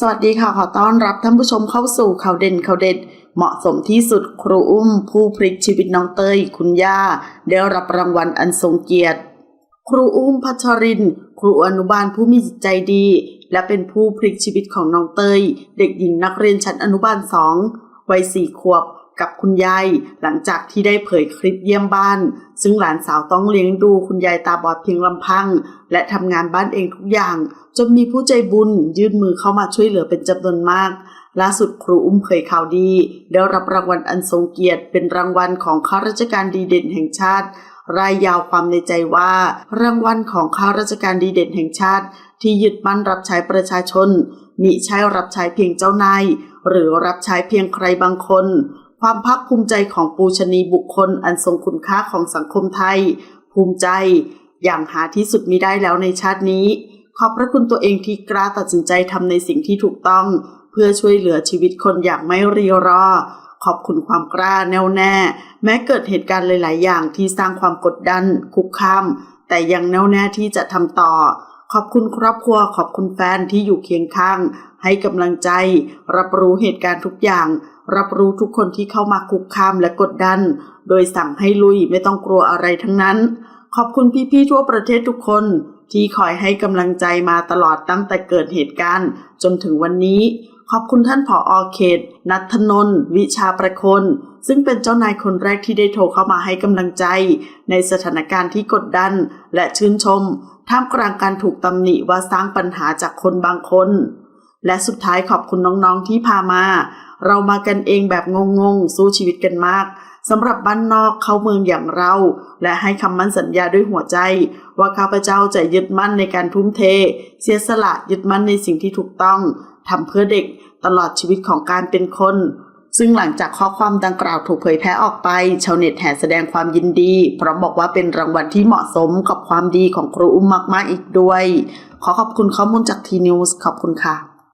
สวัสดีค่ะ ขอต้อนรับท่านผู้ชมเข้าสู่ข่าวเด่นข่าวเด็ด เหมาะสมที่สุดครูอุ้ม ผู้พลิกชีวิตน้องเต้ย คุณย่า ได้รับรางวัลอันทรงเกียรติ ครูอุ้มพัชริน ครูอนุบาลผู้มีจิตใจดี และเป็นผู้พลิกชีวิตของน้องเต้ย เด็กหญิงนักเรียนชั้นอนุบาลสองวัยสี่ขวบ กับคุณยายหลังจากที่ได้เผยคลิปเยี่ยมบ้าน ซึ่งหลานสาวต้องเลี้ยงดูคุณยายตาบอดเพียงลำพัง และทำงานบ้านเองทุกอย่าง จนมีผู้ใจบุญยื่นมือเข้ามาช่วยเหลือเป็นจำนวนมากล่าสุดครูอุ้มเผยข่าวดี ได้รับรางวัลอันทรงเกียรติ เป็นรางวัลของข้าราชการดีเด่นแห่งชาติ รายยาวความในใจว่า รางวัลของข้าราชการดีเด่นแห่งชาติ ที่ยึดมั่นรับใช้ประชาชนมิใช่รับใช้เพียงเจ้านายหรือรับใช้เพียงใครบางคน ความภาคภูมิใจของปูชนีบุคคลอันทรงคุณค่าของสังคมไทย ภูมิใจอย่างหาที่สุดมิได้แล้วในชาตินี้ ขอบพระคุณตัวเองที่กล้าตัดสินใจทำในสิ่งที่ถูกต้อง เพื่อช่วยเหลือชีวิตคนอย่างไม่รีรอ ขอบคุณความกล้าแน่วแน่ แม้เกิดเหตุการณ์หลาย ๆ อย่างที่สร้างความกดดัน คุกคาม แต่ยังแน่วแน่ที่จะทำต่อ ขอบคุณครอบครัว ขอบคุณแฟนที่อยู่เคียงข้าง ให้กำลังใจ รับรู้เหตุการณ์ทุกอย่าง รับรู้ทุกคนที่เข้ามาคุกคามและกดดัน โดยสั่งให้ลุยไม่ต้องกลัวอะไรทั้งนั้น ขอบคุณพี่ๆทั่วประเทศทุกคน ที่คอยให้กำลังใจมาตลอดตั้งแต่เกิดเหตุการณ์ จนถึงวันนี้ ขอบคุณท่านผออเขต นัทนนท์วิชาประคน ซึ่งเป็นเจ้านายคนแรกที่ได้โทรเข้ามาให้กำลังใจ ในสถานการณ์ที่กดดัน และชื่นชม ท่ามกลางการถูกตำหนิว่าสร้างปัญหาจากคนบางคนและสุดท้ายขอบคุณน้องๆที่พามา เรามากันเองแบบงงๆ สู้ชีวิตกันมากสำหรับบ้านนอกเข้าเมืองอย่างเรา และให้คำมั่นสัญญาด้วยหัวใจ ว่าข้าพเจ้าจะยึดมั่นในการทุ่มเท เสียสละยึดมั่นในสิ่งที่ถูกต้องทำเพื่อเด็กตลอดชีวิตของการเป็นคน ซึ่งหลังจากข้อความดังกล่าวถูกเผยแพร่ออกไป ชาวเน็ตแห่แสดงความยินดี พร้อมบอกว่าเป็นรางวัลที่เหมาะสมกับความดีของครูอุ้มมากๆอีกด้วย ขอขอบคุณข้อมูลจากทีนิวส์ขอบคุณค่ะ